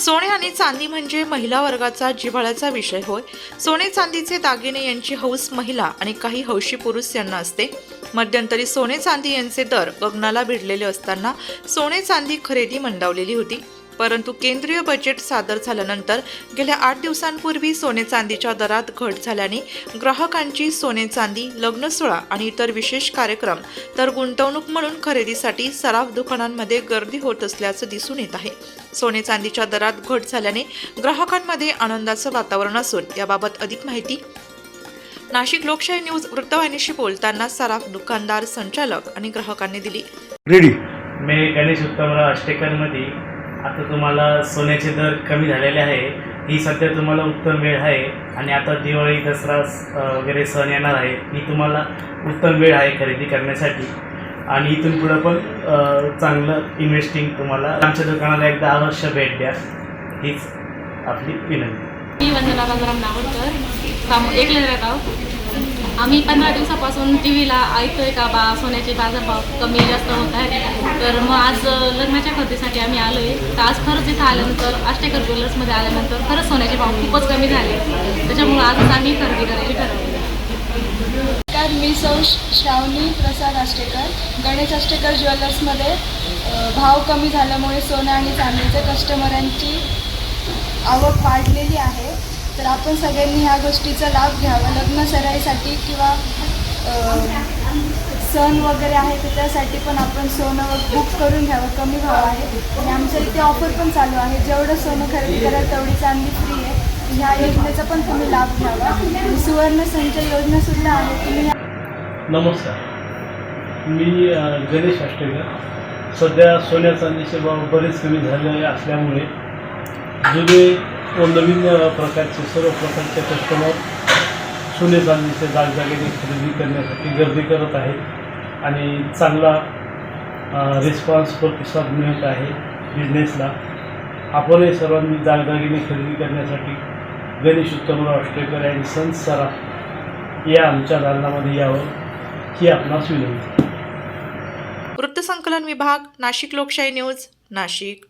सोने आणि चांदी म्हणजे महिला वर्गाचा जिव्हाळ्याचा विषय होय. सोने चांदीचे दागिने यांची हौस महिला आणि काही हौशी पुरुष यांना असते. मध्यंतरी सोने चांदी यांचे दर गगनाला भिडलेले असताना सोने चांदी खरेदी मंदावलेली होती. परंतु केंद्रीय बजेट सादर झाल्यानंतर गेल्या आठ दिवसांपूर्वी सोने चांदीच्या दरात घट झाल्याने ग्राहकांची सोने चांदी लग्न सोहळा आणि इतर विशेष कार्यक्रम तर गुंतवणूक म्हणून खरेदीसाठी सराफ दुकानांमध्ये गर्दी होत असल्याचं दिसून येत आहे. सोने चांदीच्या दरात घट झाल्याने ग्राहकांमध्ये आनंदाचं वातावरण असून याबाबत अधिक माहिती नाशिक लोकशाही न्यूज वृत्तवाहिनीशी बोलताना सराफ दुकानदार संचालक आणि ग्राहकांनी दिली. रेडी मी गणेश उत्तमराव अष्टेकरमध्ये आता तुम्हाला सोन्याचे दर कमी झालेले आहे. ही सध्या तुम्हाला उत्तम वेळ आहे आणि आता दिवाळी दसरा वगैरे सण येणार आहे. ही तुम्हाला उत्तम वेळ आहे खरेदी करण्यासाठी. आणि इथून पुढं पण चांगलं इन्व्हेस्टिंग तुम्हाला आमच्या दुकानाला एकदा अवश्य भेट द्या. हीच आपली विनंती. मी वंदना बाजाराम नावडकर. काम एकले राहत हो. आम्ही पंधरा दिवसापासून टी व्हीला ऐकतोय का बा? सोन्याचे बाजारभाव कमी जास्त होत आहेत तर मग आज लग्नाच्या खरेदीसाठी आम्ही आलो आहे तर आज खरंच इथं आल्यानंतर अष्टेकर ज्वेलर्समध्ये आल्यानंतर खरंच सोन्याचे भाव खूपच कमी झाले. त्याच्यामुळं आजच आम्ही खरेदी करायची ठरवली नमस्कार मी सौ श्रावणी प्रसाद आष्टेकर. गणेश आष्टेकर ज्वेलर्समध्ये भाव कमी झाल्यामुळे सोनं आणि चांदीचे कस्टमरांची आवक वाढलेली आहे. आपण सगळ्यांनी ह्या गोष्टीचा लाभ घ्यावा. लग्न सराईसाठी किंवा सण वगैरे आहे तर त्यासाठी पण आपण सोनं बुक करून घ्यावं. कमी भाव आहे. आणि आमच्या इथे ऑफर पण चालू आहे. जेवढं सोनं खरेदी कराल तेवढी चांदी फ्री आहे. ह्या योजनेचा पण तुम्ही लाभ घ्यावा. सुवर्ण संचय योजनासुद्धा आहे. तुम्ही नमस्कार. मी गणेश आष्टेकर. सध्या सोन्या चांदीचे भाव बरेच कमी झाले असल्यामुळे जुने व नवीन प्रकारचे सर्व प्रकारचे कस्टमर सोने चांदीचे जागजागेने खरेदी करण्यासाठी गर्दी करत आहेत आणि चांगला रिस्पॉन्स प्रतिसाद मिळत आहे बिझनेसला आपणही सर्वांनी दागदागिने खरेदी करण्यासाठी गणेश उत्तमराव आष्टेकर आणि सन्स सरा या आमच्या दालनामध्ये यावं ही आपणास विनंती. वृत्तसंकलन विभाग नाशिक लोकशाही न्यूज नाशिक.